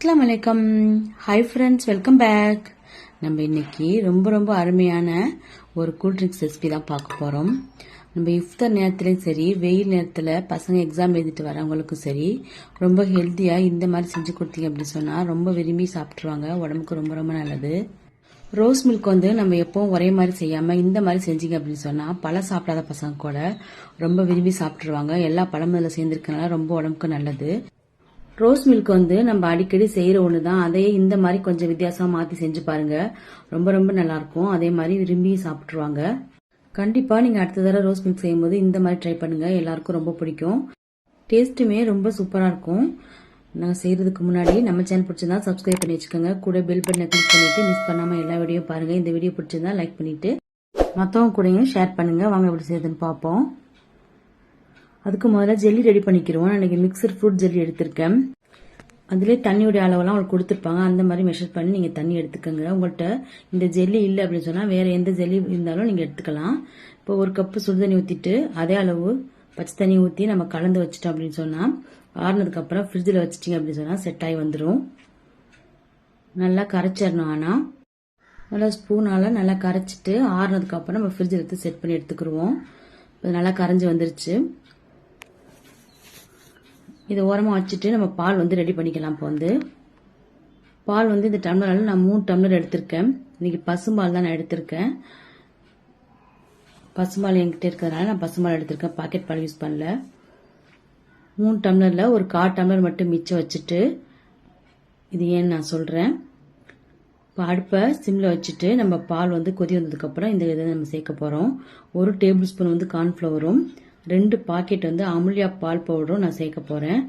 அஸ்லாம் வலைக்கம் hi friends welcome back நம்ம இன்னைக்கு ரொம்ப ரொம்ப அருமையான ஒரு கூல்ட்ரிங்க்ஸ் ரெசிபி தான் பார்க்க போகிறோம் நம்ம இஃப்தர் நேரத்துலையும் சரி வெயில் நேரத்தில் பசங்க எக்ஸாம் எழுதிட்டு வரவங்களுக்கும் சரி ரொம்ப ஹெல்த்தியாக இந்த மாதிரி செஞ்சு கொடுத்தீங்க அப்படின்னு சொன்னால் ரொம்ப விரும்பி சாப்பிட்ருவாங்க உடம்புக்கு ரொம்ப ரொம்ப நல்லது. ரோஸ் மில்க் வந்து நம்ம எப்பவும் ஒரே மாதிரி செய்யாமல் இந்த மாதிரி செஞ்சீங்க அப்படின்னு சொன்னால் பழம் சாப்பிடாத பசங்க கூட ரொம்ப விரும்பி சாப்பிட்ருவாங்க எல்லா பழமும் இதில் சேர்ந்துருக்கனால ரொம்ப உடம்புக்கு நல்லது. ரோஸ் மில்க் வந்து நம்ம அடிக்கடி செய்யற ஒன்று தான் அதையே இந்த மாதிரி கொஞ்சம் வித்தியாசமா மாத்தி செஞ்சு பாருங்க. ரொம்ப ரொம்ப நல்லா இருக்கும் அதே மாதிரி விரும்பி சாப்பிட்ருவாங்க கண்டிப்பா நீங்க அடுத்த தடவை ரோஸ் மில்க் செய்யும்போது இந்த மாதிரி ட்ரை பண்ணுங்க. எல்லாருக்கும் ரொம்ப பிடிக்கும். டேஸ்ட்டுமே ரொம்ப சூப்பரா இருக்கும் நாங்கள் செய்யறதுக்கு முன்னாடி நம்ம சேனல் பிடிச்சிருந்தா சப்ஸ்கிரைப் பண்ணி வச்சுக்கோங்க. கூட பெல் பட்டனை கிளிக் பண்ணிட்டு மிஸ் பண்ணாம எல்லா வீடியோ பாருங்க. இந்த வீடியோ பிடிச்சிருந்தா லைக் பண்ணிட்டு மற்றவங்க கூடயும் ஷேர் பண்ணுங்க. வாங்க எப்படி செய்யுதுன்னு பார்ப்போம். அதுக்கு முதல்ல ஜெல்லி ரெடி பண்ணிக்கிறோம் அன்றைக்கி மிக்சர் ஃப்ரூட் ஜெல்லி எடுத்திருக்கேன். அதிலே தண்ணியோடைய அளவெல்லாம் அவங்களுக்கு கொடுத்துருப்பாங்க. அந்த மாதிரி மெஷர் பண்ணி நீங்கள் தண்ணி எடுத்துக்கோங்க. உங்கள்கிட்ட இந்த ஜெல்லி இல்லை அப்படின்னு சொன்னால் வேறு எந்த ஜெல்லி இருந்தாலும் நீங்கள் எடுத்துக்கலாம். இப்போ ஒரு கப்பு சுடு தண்ணி ஊற்றிட்டு அதே அளவு பச்சை தண்ணி ஊற்றி நம்ம கலந்து வச்சிட்டோம் அப்படின்னு சொன்னால் ஆறுனதுக்கப்புறம் ஃப்ரிட்ஜில் வச்சிட்டிங்க அப்படின்னு சொன்னால் செட் ஆகி வந்துடும் நல்லா கரைச்சிடணும் ஆனால் நல்லா ஸ்பூனால் நல்லா கரைச்சிட்டு ஆறுனதுக்கப்புறம் நம்ம ஃப்ரிட்ஜில் எடுத்து செட் பண்ணி எடுத்துக்கிடுவோம் நல்லா கரைஞ்சி வந்துருச்சு. இதை ஓரமாக வச்சுட்டு நம்ம பால் வந்து ரெடி பண்ணிக்கலாம் இப்போ வந்து. பால் வந்து இந்த டம்ளரால் நான் மூணு டம்ளர் எடுத்திருக்கேன். இன்னைக்கு பசும்பால் தான் நான் எடுத்திருக்கேன். பசும்பால் என்கிட்ட இருக்கிறதுனால நான் பசும்பால் எடுத்திருக்கேன். பாக்கெட் பால் யூஸ் பண்ணல. மூணு டம்ளரில் ஒரு கால் டம்ளர் மட்டும் மிச்சம் வச்சுட்டு இது ஏன்னு நான் சொல்கிறேன் இப்போ அடுப்பை சிம்மில் வச்சுட்டு நம்ம பால் வந்து கொதி வந்ததுக்கப்புறம் இந்த இதை நம்ம சேர்க்க போகிறோம் ஒரு டேபிள் ஸ்பூன் வந்து கார்ன்ஃப்ளவரும் ரெண்டு பாக்கெட் வந்து அமுல்யா பால் பவுடரும் நான் சேர்க்க போகிறேன்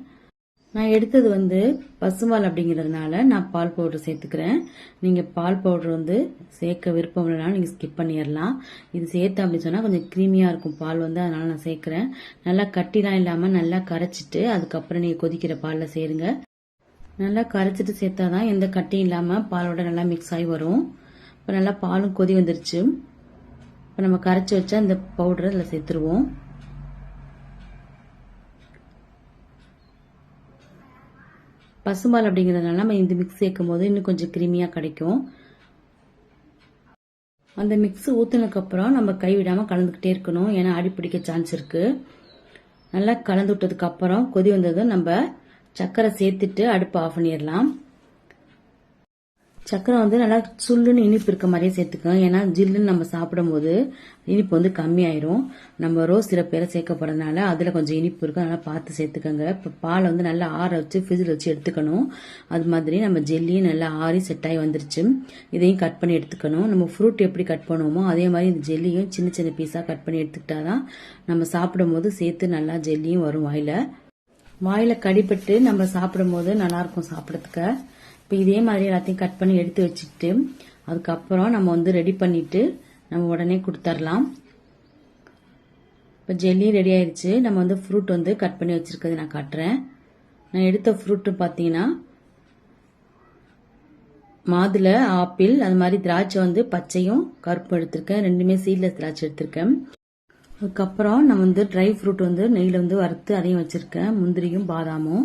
நான் எடுத்தது வந்து பசுமால் அப்படிங்கிறதுனால நான் பால் பவுடர் சேர்த்துக்கிறேன். நீங்கள் பால் பவுடர் வந்து சேர்க்க விருப்பம் இல்லைனாலும் நீங்கள் ஸ்கிப் பண்ணிடலாம். இது சேர்த்து அப்படின்னு சொன்னால் கொஞ்சம் க்ரீமியாக இருக்கும் பால் வந்து அதனால் நான் சேர்க்குறேன். நல்லா கட்டிலாம் இல்லாமல் நல்லா கரைச்சிட்டு அதுக்கப்புறம் நீங்கள் கொதிக்கிற பாலில் சேருங்க. நல்லா கரைச்சிட்டு சேர்த்தா தான் எந்த கட்டியும் இல்லாமல் பாலோட நல்லா மிக்ஸ் ஆகி வரும். இப்போ நல்லா பாலும் கொதி வந்துருச்சு. இப்போ நம்ம கரைச்சி வச்சா இந்த பவுடரை அதில் சேர்த்துருவோம். பசும்பால் அப்படிங்கிறதுனால நம்ம இந்த மிக்ஸ் சேர்க்கும் போது இன்னும் கொஞ்சம் கிருமியாக கிடைக்கும். அந்த மிக்ஸ் ஊற்றினதுக்கப்புறம் நம்ம கைவிடாமல் கலந்துக்கிட்டே இருக்கணும். ஏன்னா அடி பிடிக்க சான்ஸ் இருக்குது நல்லா கலந்து விட்டதுக்கப்புறம் கொதி வந்ததும் நம்ம சர்க்கரை சேர்த்துட்டு அடுப்பு ஆஃப் பண்ணிடலாம். சக்கரை வந்து நல்லா சுள்ளுன்னு இனிப்பு இருக்க மாதிரியே சேர்த்துக்கோங்க ஏன்னா ஜில்லுன்னு நம்ம சாப்பிடும்போது இனிப்பு வந்து கம்மியாயிரும். நம்ம ரோஸ் சிரப் பேரை சேர்க்க போறதுனால அதில் கொஞ்சம் இனிப்பு இருக்கும். நல்லா பார்த்து சேர்த்துக்கோங்க. இப்போ பால் வந்து நல்லா ஆற வச்சு ஃப்ரிட்ஜில் வச்சு எடுத்துக்கணும். அது மாதிரி நம்ம ஜெல்லியும் நல்லா ஆறி செட் ஆகி வந்துருச்சு. இதையும் கட் பண்ணி எடுத்துக்கணும். நம்ம ஃப்ரூட் எப்படி கட் பண்ணுவோமோ அதே மாதிரி இந்த ஜெல்லியும் சின்ன சின்ன பீஸாக கட் பண்ணி எடுத்துக்கிட்டாதான் நம்ம சாப்பிடும்போது சேர்த்து நல்லா ஜெல்லியும் வரும் வாயில. வாயில் கடிப்பட்டு நம்ம சாப்பிடும்போது நல்லாயிருக்கும் சாப்பிட்றதுக்கு. இப்போ இதே மாதிரி எல்லாத்தையும் கட் பண்ணி எடுத்து வச்சுக்கிட்டு அதுக்கப்புறம் நம்ம வந்து ரெடி பண்ணிட்டு நம்ம உடனே கொடுத்துர்லாம். இப்போ ஜெல்லி ரெடி ஆயிடுச்சு. நம்ம வந்து ஃப்ரூட் வந்து கட் பண்ணி வச்சுருக்கிறது நான் காட்டுறேன். நான் எடுத்த ஃப்ரூட்டு பார்த்தீங்கன்னா மாதுளை ஆப்பிள் அது மாதிரி திராட்சை வந்து பச்சையும் கருப்பும் எடுத்திருக்கேன். ரெண்டுமே சீட்லெஸ் திராட்சை எடுத்திருக்கேன். அதுக்கப்புறம் நான் வந்து ட்ரை ஃப்ரூட் வந்து நெய்யில் வந்து வறுத்து அதையும் வச்சுருக்கேன். முந்திரியும் பாதாமும்.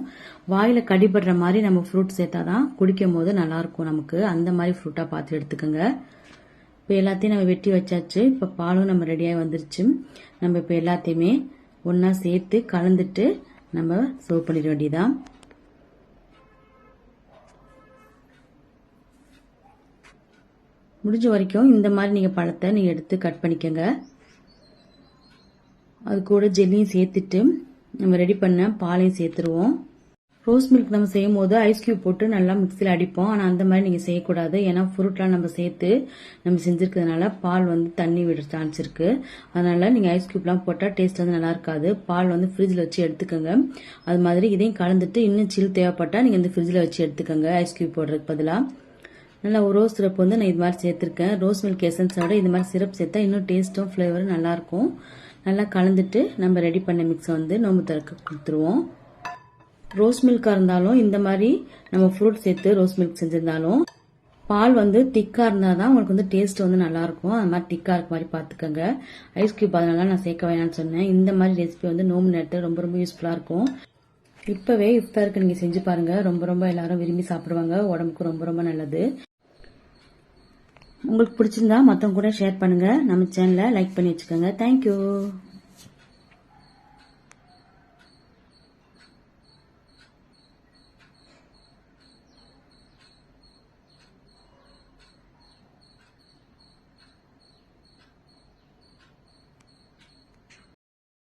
வாயில் கடிபடுற மாதிரி நம்ம ஃப்ரூட் சேர்த்தா தான் குடிக்கும் போது நல்லாயிருக்கும் நமக்கு. அந்த மாதிரி ஃப்ரூட்டாக பார்த்து எடுத்துக்கோங்க. இப்போ எல்லாத்தையும் நம்ம வெட்டி வச்சாச்சு. இப்போ பாலும் நம்ம ரெடியாக வந்துருச்சு. நம்ம இப்போ எல்லாத்தையுமே ஒன்றா சேர்த்து கலந்துட்டு நம்ம சர்வ் பண்ணிட வேண்டியதான் முடிஞ்ச வரைக்கும் இந்த மாதிரி நீங்கள் பழத்தை நீங்கள் எடுத்து கட் பண்ணிக்கோங்க. அது கூட ஜெல்லியும் சேர்த்துட்டு நம்ம ரெடி பண்ண பாலையும் சேர்த்துருவோம். ரோஸ் மில்க் நம்ம செய்யும் போது ஐஸ் கியூப் போட்டு நல்லா மிக்சியில் அடிப்போம். ஆனால் அந்த மாதிரி நீங்கள் செய்யக்கூடாது. ஏன்னா ஃப்ரூட்லாம் நம்ம சேர்த்து நம்ம செஞ்சுருக்கிறதுனால பால் வந்து தண்ணி விட சான்ஸ் இருக்குது அதனால் நீங்கள் ஐஸ் கியூப்லாம் போட்டால் டேஸ்ட் வந்து நல்லா இருக்காது. பால் வந்து ஃப்ரிட்ஜில் வச்சு எடுத்துக்கோங்க. அது மாதிரி இதையும் கலந்துட்டு இன்னும் சில் தேவைப்பட்டால் நீங்கள் இந்த ஃப்ரிட்ஜில் வச்சு எடுத்துக்கோங்க ஐஸ் கியூப் போடுறதுக்கு பதிலாக நல்லா ஒரு ரோஸ் சிரப் வந்து நான் இது மாதிரி சேர்த்துருக்கேன். ரோஸ் மில்க் எசன்ஸோட இது மாதிரி சிரப் சேர்த்தா இன்னும் டேஸ்ட்டும் ஃப்ளேவரும் நல்லாயிருக்கும் நல்லா கலந்துட்டு நம்ம ரெடி பண்ண மிக்ஸை வந்து நோம்பு திறக்க கொடுத்துருவோம். ரோஸ் மில்காக இருந்தாலும் இந்த மாதிரி நம்ம ஃப்ரூட் சேர்த்து ரோஸ் மில்க் செஞ்சிருந்தாலும் பால் வந்து திக்காக இருந்தால் தான் உங்களுக்கு வந்து டேஸ்ட் வந்து நல்லாயிருக்கும் அது மாதிரி திக்காக இருக்க மாதிரி பார்த்துக்கோங்க. ஐஸ் கியூப் அதனால நான் சேர்க்க வேணாம்னு சொன்னேன். இந்த மாதிரி ரெசிபி வந்து நோம்பு நேரத்தில் ரொம்ப ரொம்ப யூஸ்ஃபுல்லாக இருக்கும். இப்போவே இஃப்தாருக்கு நீங்கள் செஞ்சு பாருங்கள் ரொம்ப ரொம்ப எல்லாரும் விரும்பி சாப்பிடுவாங்க. உடம்புக்கு ரொம்ப ரொம்ப நல்லது. உங்களுக்கு பிடிச்சிருந்தா மற்றவங்க கூட ஷேர் பண்ணுங்கள் நம்ம சேனலை லைக் பண்ணி வச்சுக்கோங்க. தேங்க்யூ